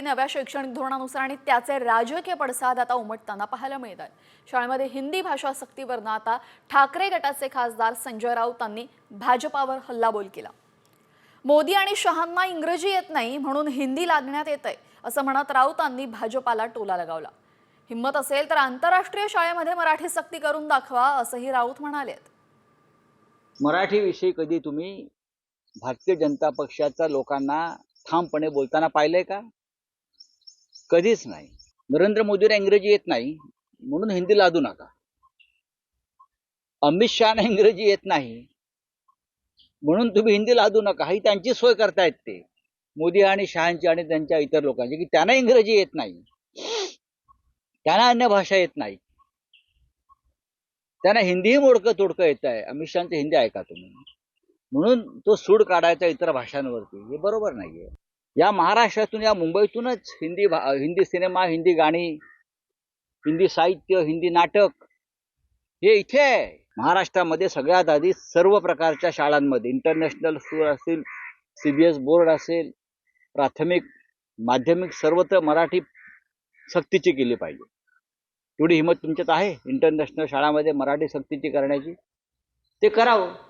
नव्या शैक्षणिक धोरणानुसार आणि त्याचे राजकीय पडसाद आता उमटताना पाहायला मिळत आहेत शाळेमध्ये हिंदी भाषा सक्तीवरनं आता ठाकरे गटाचे खासदार संजय राऊतांनी भाजपावर हल्लाबोल केला. मोदी आणि शहांना इंग्रजी येत नाही म्हणून हिंदी लादण्यात येत आहे असं म्हणत राऊतांनी भाजपाला टोला लगावला. हिंमत असेल तर आंतरराष्ट्रीय शाळेमध्ये मराठी सक्ती करून दाखवा असंही राऊत म्हणालेत. मराठीविषयी कधी तुम्ही भारतीय जनता पक्षाच्या लोकांना ठामपणे बोलताना पाहिलंय का? कधीच नाही. नरेंद्र मोदीला इंग्रजी येत नाही म्हणून हिंदी लादू नका. अमित शहाना इंग्रजी येत नाही म्हणून तुम्ही हिंदी लादू नका. ही त्यांची सोय करतायत ते. मोदी आणि शहांची आणि त्यांच्या इतर लोकांची की त्यांना इंग्रजी येत नाही. त्यांना अन्य भाषा येत नाही. त्यांना हिंदीही मोडकं तोडकं येत आहे. अमित शहांची हिंदी ऐका तुम्ही. म्हणून तो सूड काढायचा इतर भाषांवरती. हे बरोबर नाहीये. या महाराष्ट्रातून या मुंबईतूनच हिंदी भा- हिंदी सिनेमा हिंदी गाणी हिंदी साहित्य हिंदी नाटक हे इथे आहे महाराष्ट्रामध्ये सगळ्यात आधी सर्व प्रकारच्या शाळांमध्ये इंटरनॅशनल स्कूल असतील एस बोर्ड असेल प्राथमिक माध्यमिक सर्वत्र मराठी सक्तीची केली पाहिजे. तेवढी हिंमत तुमच्यात आहे? इंटरनॅशनल शाळामध्ये मराठी सक्तीची करण्याची? ते करावं.